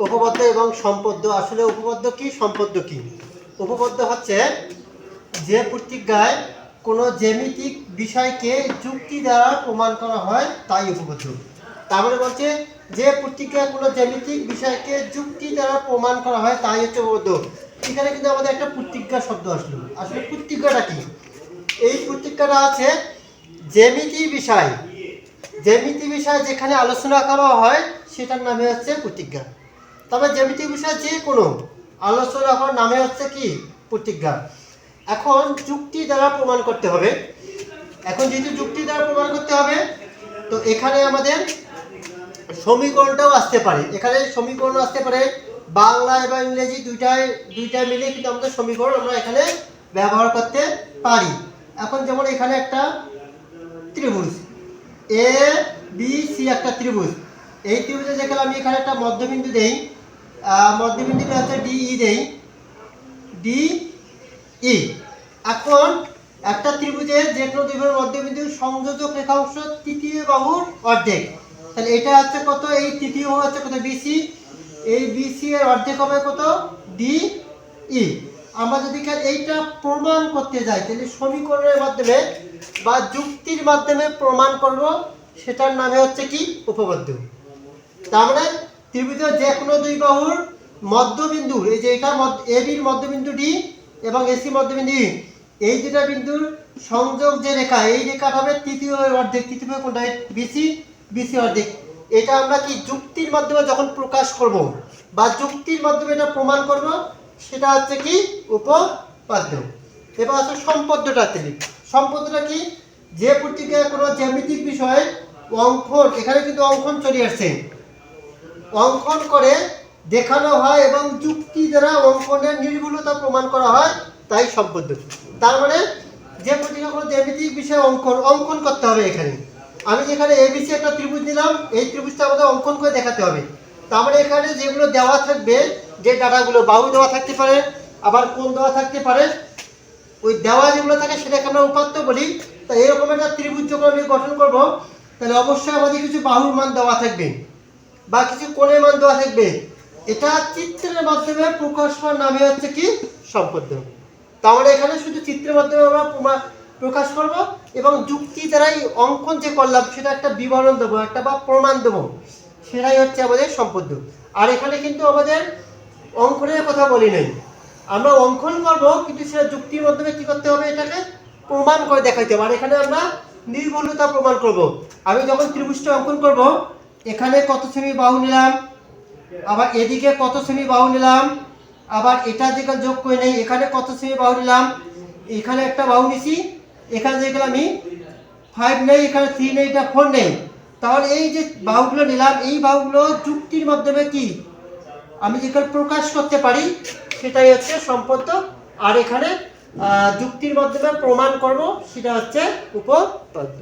উপপাদ্য এবং সম্পদ্য। আসলে উপপাদ্য কি, সম্পদ্য কি? উপপাদ্য হচ্ছে যে প্রতিজ্ঞায় কোনো জ্যামিতিক বিষয়কে যুক্তি দ্বারা প্রমাণ করা হয়, তাই উপপাদ্য। তার মানে বলছে যে প্রতিজ্ঞায় কোনো জ্যামিতিক বিষয়কে যুক্তি দ্বারা প্রমাণ করা হয়, তাই হচ্ছে উপপাদ্য। এখানে কিন্তু আমাদের একটা প্রতিজ্ঞা শব্দ আসলো। আসলে প্রতিজ্ঞাটা কি? এই প্রতিজ্ঞাটা আছে জ্যামিতি বিষয়। জ্যামিতি বিষয় যেখানে আলোচনা করা হয়, সেটার নামে হচ্ছে প্রতিজ্ঞা তবে জ্যামিতি বিষয় যে কোনো, আলোচনা করার নামে হচ্ছে কি? প্রতিজ্ঞা। এখন যুক্তি দ্বারা প্রমাণ করতে হবে। এখন যেহেতু যুক্তি দ্বারা প্রমাণ করতে হবে, তো এখানে আমাদের সমীকরণটাও আসতে পারে। এখানে সমীকরণ আসতে পারে, বাংলা এবং ইংরেজি দুইটাই দুইটাই মিলে কিন্তু আমাদের সমীকরণ আমরা এখানে ব্যবহার করতে পারি। এখন যেমন এখানে একটা ত্রিভুজ এ বি সি একটা ত্রিভুজ। এই ত্রিভুজে যেখানে আমি এখানে একটা মধ্যবিন্দু দেই। মধ্যবিন্দুটা হচ্ছে ডি ই দেই। ডি ই এখন একটা ত্রিভুজে যে কোনো ত্রিভুজের মধ্যবিন্দু সংযোজক রেখাংশ তৃতীয় বাহুর অর্ধেক। তাহলে এটা হচ্ছে কত? এই তৃতীয় হচ্ছে কত? বিসি এই বিসি এর অর্ধেক হবে কত? ডি ই আমরা যদি এইটা প্রমাণ করতে যাই, তাহলে সমীকরণের মাধ্যমে বা যুক্তির মাধ্যমে প্রমাণ করব, সেটার নামে হচ্ছে কি? উপপাদ্য। তার মানে ত্রিভুজের যে কোনো দুই বাহুর মধ্যবিন্দু এই যে এটা এ বির মধ্যবিন্দু ডি এবং এসি মধ্যবিন্দু এই দুটা বিন্দুর সংযোগ যে রেখা, এই রেখাটা হবে তৃতীয় অর্ধেক, তৃতীয় কোনটা বিসি বিসি অর্ধেক। এটা আমরা কি যুক্তির মাধ্যমে যখন প্রকাশ করব বা যুক্তির মাধ্যমে এটা প্রমাণ করব, সেটা হচ্ছে কি উপপাদ্য। এবার আছে সম্পদ্যটা তেলি সম্পদ্যটা কি? যে প্রতিক্রিয়া কোনো জ্যামিতিক বিষয়ে অঙ্কন, এখানে কিন্তু অঙ্কন চলে আসছে। অঙ্কন করে, দেখানো হয় এবং যুক্তি দ্বারা অঙ্কনের নির্ভুলতা প্রমাণ করা হয়, তাই সম্পদ্য তার মানে যে প্রতিক্রিয়া কোনো জ্যামিতিক বিষয়ে অঙ্কন অঙ্কন করতে হবে এখানে। আমি যেখানে এবিসি একটা ত্রিভুজ নিলাম, এই ত্রিভুজটা আমাদের অঙ্কন করে দেখাতে হবে। তার মানে এখানে যেগুলো দেওয়া থাকবে, যে ডাটাগুলো বাহু দেওয়া থাকতে পারে, আবার কোন দেওয়া থাকতে পারে, ওই দেওয়া যেগুলো থাকে সেটাকে আমরা উপাত্ত বলি। তা এরকম একটা ত্রিভুজ যখন আমি গঠন করব, তাহলে অবশ্যই আমাদের কিছু বাহুর মান দেওয়া থাকবে। বা কিছু কোণের মান দেওয়া থাকবে, এটা চিত্রের মাধ্যমে প্রকাশ হওয়ার নামে হচ্ছে কি? সম্পদ তাহলে এখানে শুধু চিত্রের মাধ্যমে আমরা প্রকাশ করব এবং যুক্তি দ্বারাই অঙ্কন যে করলাম, সেটা একটা বিবরণ দেবো, একটা বা প্রমাণ দেবো, সেটাই হচ্ছে আমাদের সম্পদ্য আর এখানে কিন্তু আমাদের অঙ্কনের কথা বলি নাই। আমরা অঙ্কন করব, কিন্তু সেটা যুক্তির মাধ্যমে কি করতে হবে? এটাকে প্রমাণ করে দেখাইতে হবে। আর এখানে আমরা নির্ভুলতা প্রমাণ করব। আমি যখন ত্রিভুজটা অঙ্কন করব এখানে কত সেমি বাহু নিলাম? আবার এদিকে কত সেমি বাহু নিলাম? আবার এটা যেখানে যোগ করে নেই, এখানে কত সেমি বাহু নিলাম? এখানে একটা বাহু নিছি, এখানে যেগুলো আমি ফাইভ নেই, এখানে থ্রি নেই, এটা ফোর নেই। তাহলে এই যে বাহুগুলো নিলাম, এই বাহুগুলো যুক্তির মাধ্যমে কি? আমি যেখানে প্রকাশ করতে পারি, সেটাই হচ্ছে সম্পদ। আর এখানে যুক্তির মাধ্যমে প্রমাণ করব, সেটা হচ্ছে উপপাদ্য।